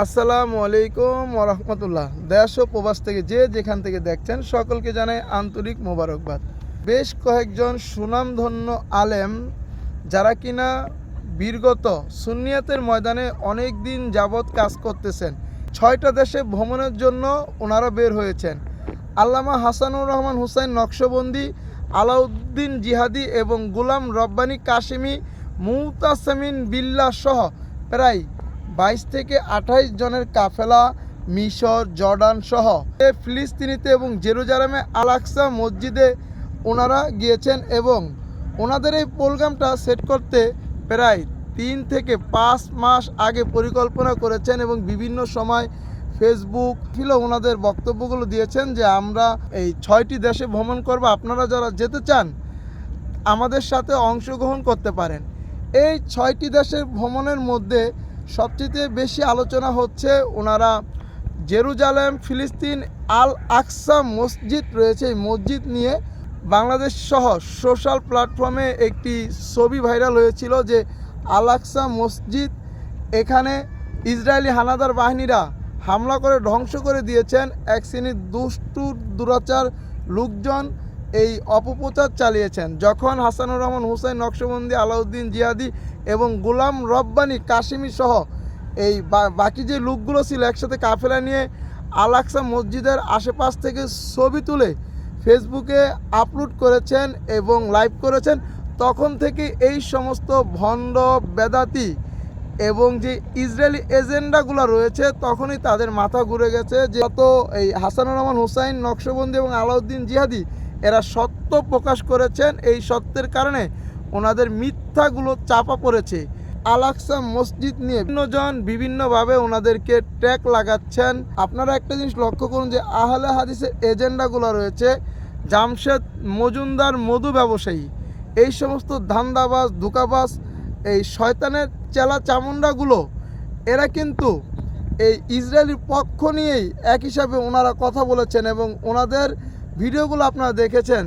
আসসালামু আলাইকুম ওরহমতুল্লাহ। দেশ ও প্রবাস থেকে যে যেখান থেকে দেখছেন, সকলকে জানাই আন্তরিক মোবারকবাদ। বেশ কয়েকজন সুনামধন্য আলেম, যারা কিনা বিগত সুন্নিয়াতের ময়দানে অনেক দিন যাবৎ কাজ করতেছেন, ছয়টা দেশে ভ্রমণের জন্য ওনারা বের হয়েছেন। আল্লামা হাসানুর রহমান হুসাইন নকশবন্দি, আলাউদ্দিন জিহাদি এবং গুলাম রব্বানী কাশিমি, মুতাসামিন বিল্লাহ সহ প্রায় বাইশ থেকে আঠাইশ জনের কাফেলা, মিশর, জর্ডান সহ ফিলিস্তিনিতে এবং জেরুজালেমে আলাক্সা মসজিদে ওনারা গিয়েছেন এবং ওনাদের এই প্রোগ্রামটা সেট করতে প্রায় তিন থেকে পাঁচ মাস আগে পরিকল্পনা করেছেন এবং বিভিন্ন সময় ফেসবুক ছিল ওনাদের বক্তব্যগুলো দিয়েছেন যে আমরা এই ছয়টি দেশে ভ্রমণ করব, আপনারা যারা যেতে চান, আমাদের সাথে অংশগ্রহণ করতে পারেন। এই ছয়টি দেশের ভ্রমণের মধ্যে সবচেয়ে বেশি আলোচনা হচ্ছে ওনারা জেরুজালেম, ফিলিস্তিন আল আকসা মসজিদ রয়েছে। এই মসজিদ নিয়ে বাংলাদেশ সহ সোশ্যাল প্ল্যাটফর্মে একটি ছবি ভাইরাল হয়েছিল যে আল আকসা মসজিদ এখানে ইসরায়েলি হানাদার বাহিনীরা হামলা করে ধ্বংস করে দিয়েছেন। এক শ্রেণির দুষ্টু, দুরাচার লোকজন এই অপপ্রচার চালিয়েছেন। যখন হাসানুর রহমান, হুসাইন নকশবন্দি, আলাউদ্দিন জিয়াদি এবং গোলাম রব্বানি, কাশিমি সহ এই বাকি যে লোকগুলো ছিল একসাথে কাফেলা নিয়ে আলাক্সা মসজিদের আশেপাশ থেকে ছবি তুলে ফেসবুকে আপলোড করেছেন এবং লাইভ করেছেন, তখন থেকে এই সমস্ত ভণ্ড, বেদাতি এবং যে ইসরায়েলি এজেন্ডাগুলো রয়েছে, তখনই তাদের মাথা ঘুরে গেছে যে যত এই হাসানুর রহমান, হুসাইন নকশবন্দি এবং আলাউদ্দিন জিহাদি এরা সত্য প্রকাশ করেছেন এই সত্যের কারণে ওনাদের মিথ্যাগুলো চাপা পড়েছে। আলাক্সা মসজিদ নিয়ে বিভিন্নজন বিভিন্নভাবে ওনাদেরকে ট্র্যাক লাগাচ্ছেন। আপনারা একটা জিনিস লক্ষ্য করুন যে আহলে হাদিসের এজেন্ডাগুলো রয়েছে জামশেদ মজুমদার মধু ব্যবসায়ী। এই সমস্ত ধান্দাবাজ, ধোকাবাজ, এই শয়তানের চেলা চামুন্ডাগুলো, এরা কিন্তু এই ইসরায়েলের পক্ষ নিয়েই এক হিসাবে ওনারা কথা বলেছেন এবং ওনাদের ভিডিওগুলো আপনারা দেখেছেন